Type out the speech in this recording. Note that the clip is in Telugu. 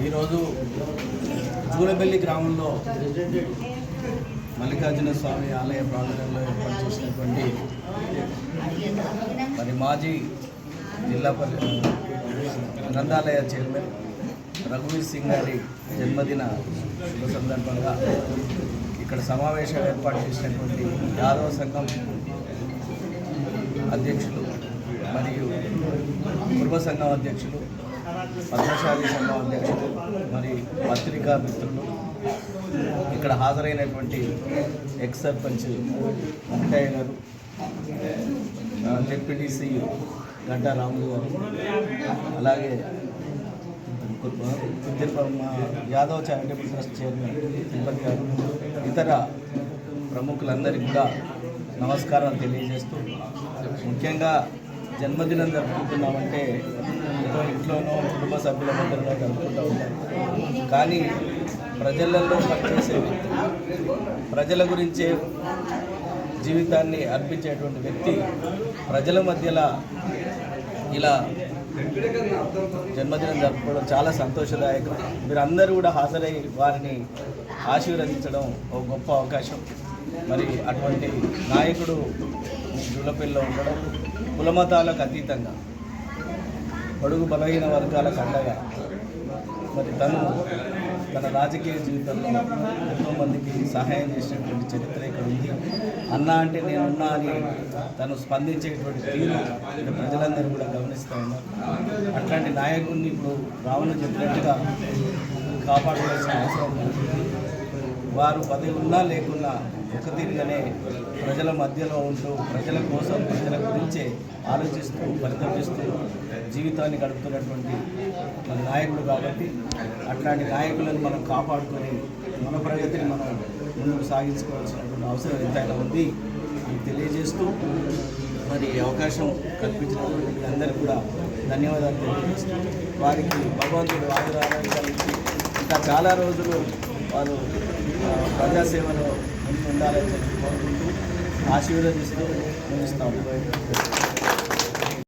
ఈరోజు జూలబెల్లి గ్రామంలో మల్లికార్జున స్వామి ఆలయ ప్రాంగణంలో ఏర్పాటు చేసినటువంటి మరి మాజీ జిల్లా పరి గ్రంథాలయ చైర్మన్ రఘువీర్ సింగ్ గారి జన్మదిన శుభ సందర్భంగా ఇక్కడ సమావేశం ఏర్పాటు చేసినటువంటి యాదవ సంఘం అధ్యక్షులు మరియు కుటుంబ సంఘం అధ్యక్షులు పద్మశాలి సంఘం అధ్యక్షులు మరి పత్రికా మిత్రులు. ఇక్కడ హాజరైనటువంటి ఎక్స్ సర్పంచ్ వెంకయ్య గారు డిప్యూటీసీ గడ్డ రాములు గారు అలాగే Tirupati Yadav charitable trust chairman Tirupati garu ఇతర ప్రముఖులందరికీ కూడా నమస్కారాలు తెలియజేస్తూ ముఖ్యంగా జన్మదినం జరుపుకుంటున్నామంటే ఎంతో ఇంట్లోనో కుటుంబ సభ్యుల మధ్యలో జరుపుకుంటూ ఉంటాం. కానీ ప్రజలలో పనిచేసే వ్యక్తి ప్రజల గురించే జీవితాన్ని అర్పించేటువంటి వ్యక్తి ప్రజల మధ్యలో ఇలా జన్మదినం జరుపుకోవడం చాలా సంతోషదాయకం. మీరందరూ కూడా హాజరై వారిని ఆశీర్వదించడం ఒక గొప్ప అవకాశం. మరి అటువంటి నాయకుడు జూలపల్లిలో ఉండడం కులమతాలకు అతీతంగా బడుగు బలహీన వర్గాలకు అండగా మరి తను తన రాజకీయ జీవితంలో ఎంతో మందికి సహాయం చేసినటువంటి చరిత్ర ఇక్కడ ఉంది. అన్న అంటే నేనున్నా అని తను స్పందించేటువంటి తీరు ఇక్కడ ప్రజలందరూ కూడా గమనిస్తూ ఉన్నారు. అట్లాంటి నాయకుడిని ఇప్పుడు రావణ చెప్పినట్టుగా కాపాడవలసిన అవసరం ఉంది. వారు పదవి ఉన్నా లేకున్నా ఒక తీరుగానే ప్రజల మధ్యలో ఉంటూ ప్రజల కోసం ప్రజల గురించే ఆలోచిస్తూ పరితపిస్తూ జీవితాన్ని గడుపుతున్నటువంటి మన నాయకుడు కాబట్టి అట్లాంటి నాయకులను మనం కాపాడుకొని మన ప్రగతిని మనం ముందుకు సాగించుకోవాల్సినటువంటి అవసరం ఎంతైనా ఉంది అని తెలియజేస్తూ మరి అవకాశం కల్పించినటువంటి మీ అందరికీ కూడా ధన్యవాదాలు తెలియజేస్తూ వారికి భగవంతుడు ఆయురారోగ్యాలు ఇంకా చాలా రోజులు వారు ప్రజాసేవలో ముందు ఉండాలని చెప్పి కోరుకుంటూ ఆశీర్వదిస్తూ ముగిస్తాము.